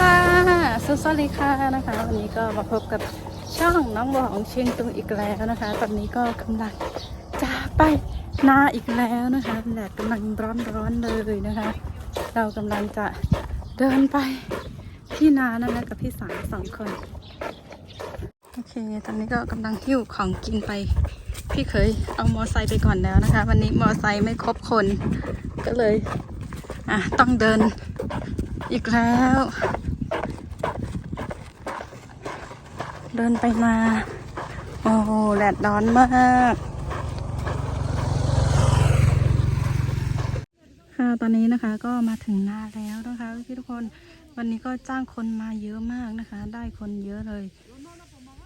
ค่ะสุสวัสดีค่ะนะคะ วันนี้ก็มาพบกับช่องน้องบัวของเชียงตุงอีกแล้วนะคะ ตอนนี้ก็กำลังจะไปนาอีกแล้วนะคะแดดกำลังร้อนร้อนเลยนะคะ เรากำลังจะเดินไปที่นานั่นแหละกับพี่สาวสองคน โอเค ตอนนี้ก็กำลังหิ้วของกินไป พี่เคยเอามอไซค์ไปก่อนแล้วนะคะ วันนี้มอไซค์ไม่ครบคนก็เลยอะต้องเดินอีกแล้ว เดินไปมา โอ้โหแดดร้อนมาก ค่ะตอนนี้นะคะก็มาถึงนาแล้วนะคะพี่ทุกคนวันนี้ก็จ้างคนมาเยอะมากนะคะ ได้คนเยอะเลย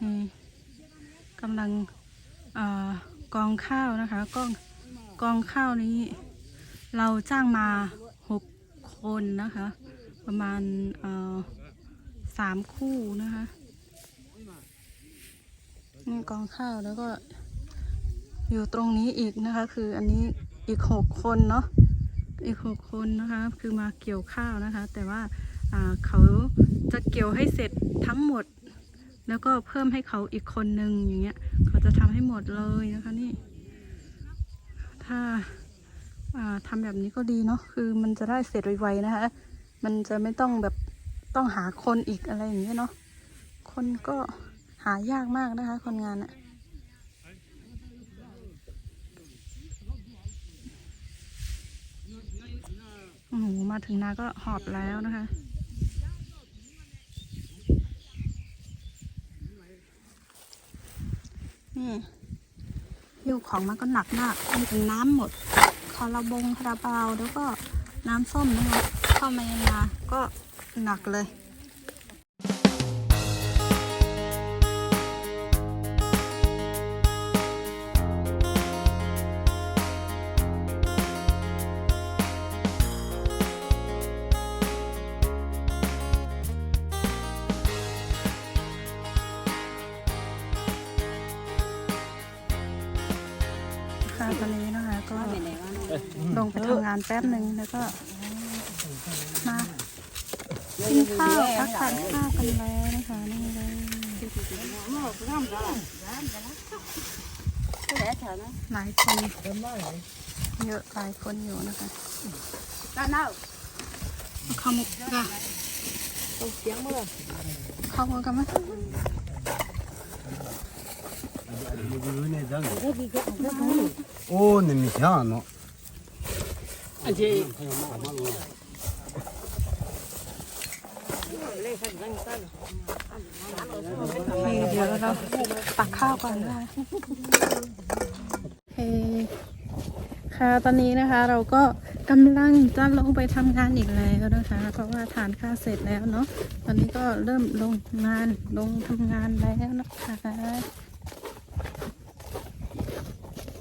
นี่กำลังอกองข้าวนะคะกองกองข้าวนี้ เราจ้างมาหกคนนะคะ ประมาณสามคู่นะคะ นี่กองข้าวแล้วก็อยู่ตรงนี้อีกนะคะ คืออันนี้อีกหกคนเนาะอีกหกคนนะคะ คือมาเกี่ยวข้าวนะคะ แต่ว่าเขาจะเกี่ยวให้เสร็จทั้งหมด แล้วก็เพิ่มให้เขาอีกคนนึงอย่างเงี้ย เขาจะทำให้หมดเลยนะคะนี่ ถ้าอ่าทำแบบนี้ก็ดีเนาะคือมันจะได้เสร็จไวๆนะคะ มันจะไม่ต้องแบบต้องหาคนอีกอะไรอย่างเงี้ยเนาะคนก็ หายากมากนะคะ คนงานอะโอ้โหมาถึงนาก็หอบแล้วนะคะนี่หิ้วของมันก็หนักมากรวมถึงน้ำหมดคอระบงคาราบาวแล้วก็น้ำส้มนะคะเข้ามาในนาก็หนักเลย ลงไปทำงานแป๊บหนึ่งแล้วก็มากินข้าวพักทานข้าวกันแล้วนะคะนี่เลยหลายคนเยอะหลายคนอยู่นะคะข้าวหมกกะข้าวหมกกันไหมโอ้เนี่มีเสียนาะ เดี๋ยวเราตักข้าวก่อนนะคะโอเคค่ะตอนนี้นะคะเราก็กำลังจะลงไปทำงานอีกแล้วนะคะ เพราะว่าทานข้าวเสร็จแล้วเนาะตอนนี้ก็เริ่มลงงานลงทำงานแล้วนะคะ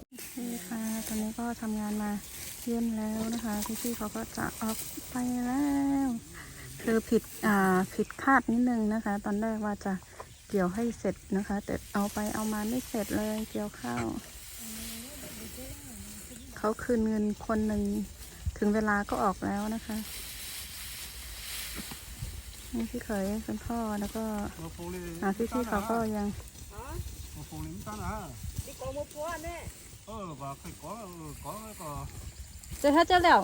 โอเคค่ะตอนนี้ก็ทำงานมา เย็นแล้วนะคะพี่พี่เขาก็จะออกไปแล้ว คือผิดอ่าผิดคาดนิดนึงนะคะ ตอนแรกว่าจะเกี่ยวให้เสร็จนะคะ แต่เอาไปเอามาไม่เสร็จเลยเกี่ยวข้าวเขาคืนเงินคนหนึ่งถึงเวลาก็ออกแล้วนะคะนี่พี่เขยคุณพ่อแล้วก็พี่พี่เขาก็ยัง我风铃干啥？你光没破呢。哦，把快光光那个。 เจอเจ้าแล้ว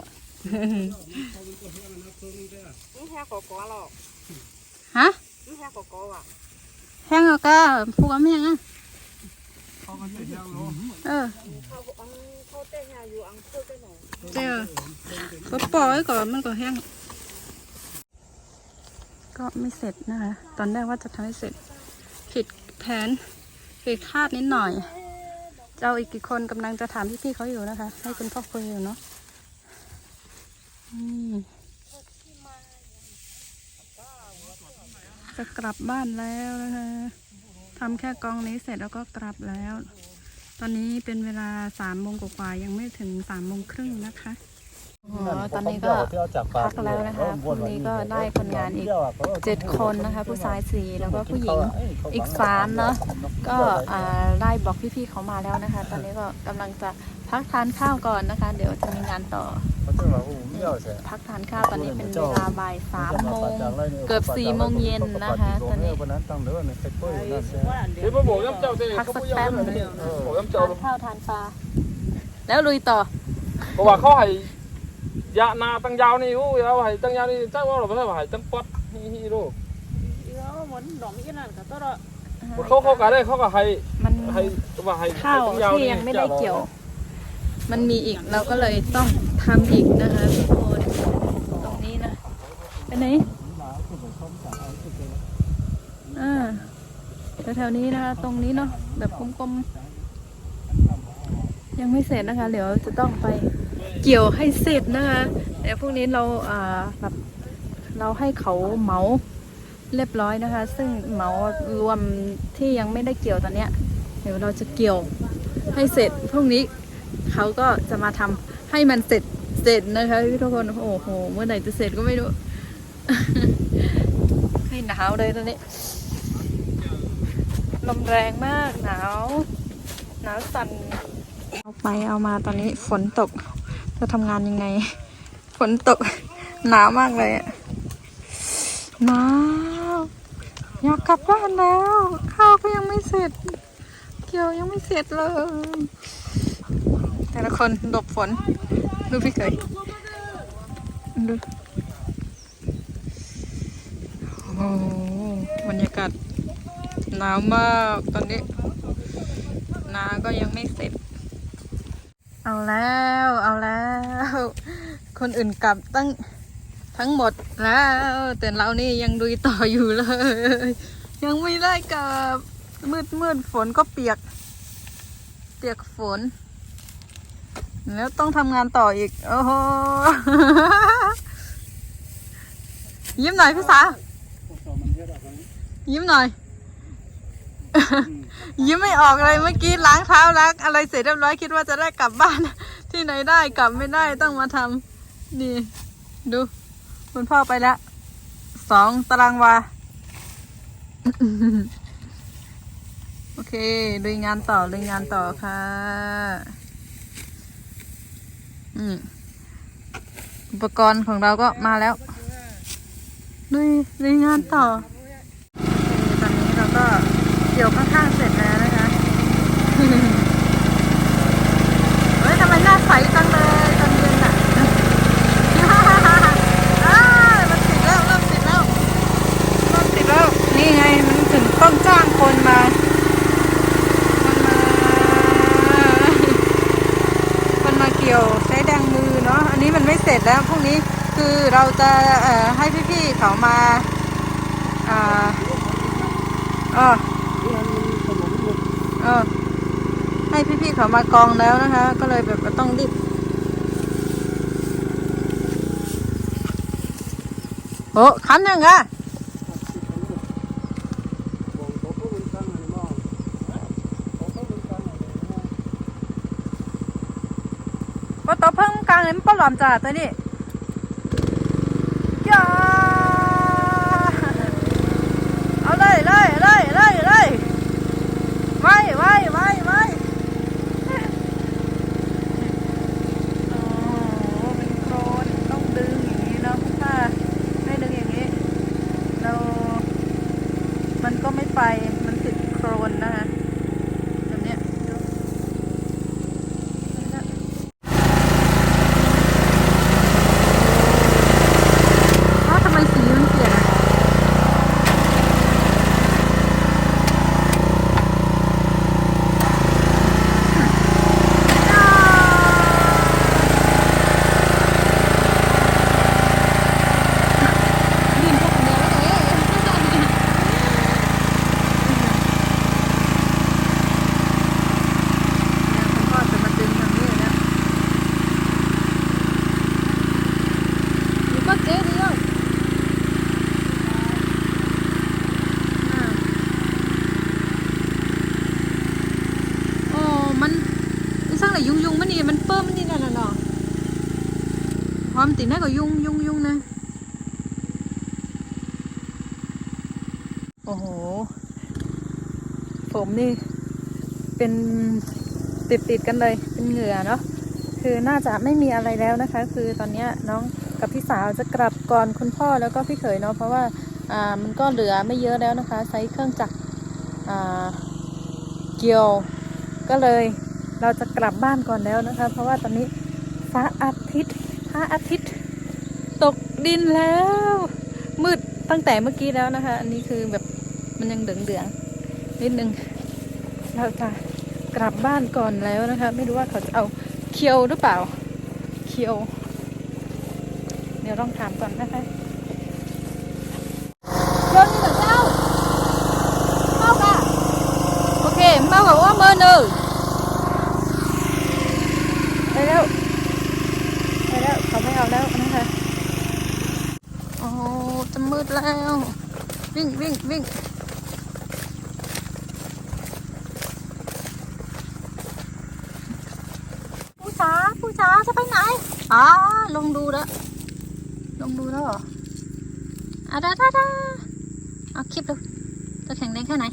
นี่แห้งกอกอหรอกฮะนี่แห้งกอกออะแห้งก็พูดว่าไม่ยังอะเออเจ้าก็ปล่อยก่อนมันก็แห้งก็ไม่เสร็จนะคะ ตอนแรกว่าจะทำให้เสร็จ ผิดแผนผิดคาดนิดหน่อย เจ้าอีกกี่คนกำลังจะถามพี่ๆเขาอยู่นะคะ ให้คุณพ่อคุยอยู่เนาะ จะกลับบ้านแล้วนะคะทำแค่กองนี้เสร็จแล้วก็กลับแล้ว ตอนนี้เป็นเวลาสามโมงกว่าๆยังไม่ถึงสามโมงครึ่งนะคะอตอนนี้ก็พักแล้วนะคะพรุ่งนี้ก็ได้คนงานอีกเจ็ดคนนะคะ ผู้ชายสี่แล้วก็ผู้หญิงอีกสามเนาะก็ได้บอกพี่ๆเขามาแล้วนะคะ ตอนนี้ก็กำลังจะ พักทานข้าวก่อนนะคะ เดี๋ยวจะมีงานต่อพักทานข้าวตอนนี้เป็นเวลาบ่ายสามโมงเกือบสี่โมงเย็นนะคะตอนนี้วันกับพักสักแป๊บนึงบอย้ำทานข้าวทานปลาแล้วลุยต่อเพราะว่าเขาให้ยะนาตั้งยาวนี่อู้ยเอาให้ตั้งยาวนี่เจ้าว่าเราไม่ไช่าใตั้งปัดฮิฮิโร่เหมือนดอกมีนั่นก็ตัวเขาเขาก็ได้เขาก็ให้ให้ว่าให้ข้าวที่ยังไม่ได้เกี่ยว มันมีอีกเราก็เลยต้องทำอีกนะคะทุกคนตรงนี้นะไปไหนอ่าแถวๆนี้นะคะตรงนี้เนาะแบบกลมๆยังไม่เสร็จนะคะ เดี๋ยวจะต้องไปเกี่ยวให้เสร็จนะคะเดี๋ยวพวกนี้เราอ่าแบบเราให้เขาเหมาเรียบร้อยนะคะ ซึ่งเหมารวมที่ยังไม่ได้เกี่ยวตอนเนี้ย เดี๋ยวเราจะเกี่ยวให้เสร็จพรุ่งนี้ เขาก็จะมาทำให้มันเสร็จเสร็จนะคะพี่ทุกคนโอ้โหเมื่อไหร่จะเสร็จก็ไม่รู้ให้หนาวเลยตอนนี้ลมแรงมากหนาวหนาวสั่นเอาไปเอามาตอนนี้ฝนตกจะทำงานยังไง ฝนตกหนาวมากเลยอะหนาวอยากกลับบ้านแล้ว ข้าวก็ยังไม่เสร็จ เกี่ยวยังไม่เสร็จเลย แต่ละคนหลบฝน ดูพี่เคยดูโอ้บรรยากาศหนาวมากตอนนี้นาก็ยังไม่เสร็จ เอาแล้ว เอาแล้ว คนอื่นกลับตั้งทั้งหมดแล้ว แต่เรานี่ยังดุยต่ออยู่เลย ยังไม่ได้กลับมืดมืดฝนก็เปียก เปียกฝน แล้วต้องทำงานต่ออีก โอ้โห ยิ้มหน่อยพี่สาวยิ้มหน่อย ยิ้มไม่ออกเลยเมื่อกี้ล้างเท้าล้างอะไรเสร็จเรียบร้อยคิดว่าจะได้กลับบ้าน ที่ไหนได้กลับไม่ได้ต้องมาทำนี่ ดู คุณพ่อไปแล้วสองตารางวา โอเคลุยงานต่อลุยงานต่อค่ะ อุปกรณ์ของเราก็มาแล้วลุยลุยงานต่อตอนนี้เราก็เกี่ยวข้างๆเสร็จแล้วนะคะ เฮ้ยทำไมหน้าใสจังเลยตอนเย็นอะ อ้ายมันติดแล้วเริ่มติดแล้วเริ่มติดแล้ว นี่ไงมันถึงต้องจ้างคนมา คนมาเกี่ยวใช้แดงมือเนาะ อันนี้มันไม่เสร็จแล้วพรุ่งนี้ คือเราจะให้พี่ๆเขามาอ่าเออเออให้พี่ๆเขามากองแล้วนะคะ ก็เลยแบบต้องรีบโอ้คันยังอะว่าตัวเพิ่งกลางเลยมันปลอมจ้าตัวนี้ย่าเอาเลยเลยเลยเลยเลยไว้ไว้ไว้ไว้โอ้โหเป็นโครนต้องดึงอย่างนี้เนาะถ้าไม่ดึงอย่างนี้ เรา มันก็ไม่ไป มันติดโครนนะคะแบบเนี้ยดูนี่นะอ้าวทำไมสีมันเปลี่ยนอะอ้าวดินพวกเนี้ยเอ๊ะ คุณพ่อจะมาดึงทางนี้แล้วอยู่ก็เจ๊เดียวอ่าโอ้มันมันสร้างอะไรยุงยุงมันนี่มันเปิ้มมันนี่นั่นน่ะเนาะ ควาติดแน่ก็ยุงยุงยุงนะโอ้โห ผมนี่เป็นติดติดกันเลย เป็นเหงื่อเนาะ คือน่าจะไม่มีอะไรแล้วนะคะ คือตอนนี้น้องกับพี่สาวจะกลับก่อนคุณพ่อแล้วก็พี่เขยเนาะ เพราะว่า อ่า มันก็เหลือไม่เยอะแล้วนะคะ ใช้เครื่องจักร อ่า เกี่ยว ก็เลยเราจะกลับบ้านก่อนแล้วนะคะ เพราะว่าตอนนี้ฟ้าอาทิตย์ พระอาทิตย์ตกดินแล้ว มืดตั้งแต่เมื่อกี้แล้วนะคะ อันนี้คือแบบมันยังเดืองๆนิดนึงเราจะกลับบ้านก่อนแล้วนะคะ ไม่รู้ว่าเขาจะเอาเคียวหรือเปล่า เคียว เดี๋ยวลองถามก่อนนะคะโยนนี่เหรอเจ้าเมาค่ะโอเคเมากับว่าเมอร์หนึ่งปแล้ว ไปแล้วเขาไม่เอาแล้วนะคะโอ้จะมืดแล้ว วิ่งวิ่งวิ่งผู้สาผู้สาจะไปไหนอ๋อลงดูแล้วลงดูแล้วเหรออะด้ได้ได้เอาคลิปดูจะแข็งแรงแค่ไหน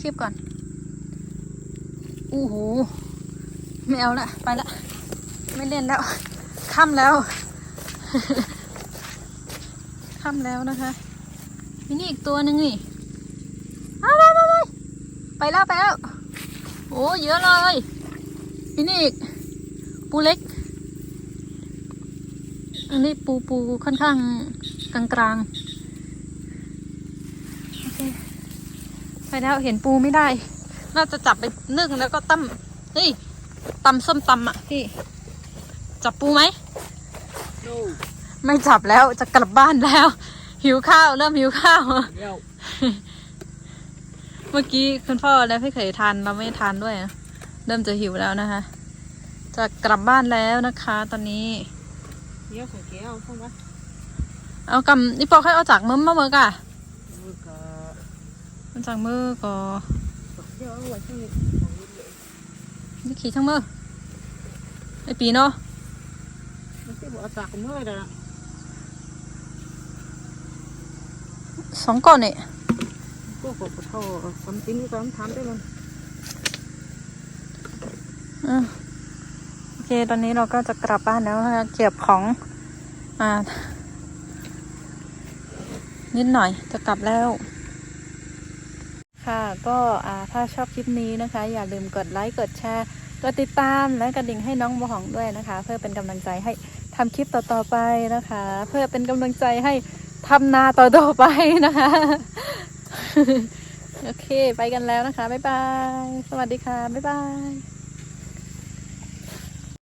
คลิปก่อนอู้หูไม่เอาละ ไปละ ไม่เล่นแล้วค่ำแล้วค่ำแล้วนะคะมีนี่อีกตัวหนึ่งนี่เอาไปไปไปแล้วไปแล้วโอ้เยอะเลยนี่นี่อีกปูเล็ก อันนี้ปูปูค่อนข้างกลางกลางโอเคไปแล้วเห็นปูไม่ได้ น่าจะจับไปนึ่งแล้วก็ตั้มเฮ้ยตำส้มตำอะพี่ จับปูไหมไม่จับแล้วจะกลับบ้านแล้ว หิวข้าวเริ่มหิวข้าวเดี๋ยวเมื่อกี้คุณพ่อและพี่เขยทานเราไม่ทานด้วยนะเริ่มจะหิวแล้วนะคะ จะกลับบ้านแล้วนะคะ ตอนนี้เดี๋ยวของแกเอาเข้ามาเอากำนี่ปอกให้เอาจากมือมาเมื่อกะมือก็เอาจากมือก็เดี๋ยวเอาไว้ที่นี่ขี่ช่างมือไอปีเนาะมันสิ บ่เอาจากมือเด้อสองก่อนเนี่ยก็ก็บ่เท่าความจริงก็ต้องทำได้มันอืมโอเค ตอนนี้เราก็จะกลับบ้านแล้วนะคะเก็บของ อ่า นิดหน่อยจะกลับแล้ว ค่ะ ก็อ่าถ้าชอบคลิปนี้นะคะ อย่าลืมกดไลค์ กดแชร์ กดติดตามและกระดิ่งให้น้องบัวหองด้วยนะคะ เพื่อเป็นกำลังใจให้ ทำคลิปต่อๆไปนะคะ เพื่อเป็นกำลังใจให้ทำนาต่อๆไปนะคะ โอเค ไปกันแล้วนะคะ บ๊ายบาย สวัสดีค่ะ บ๊ายบาย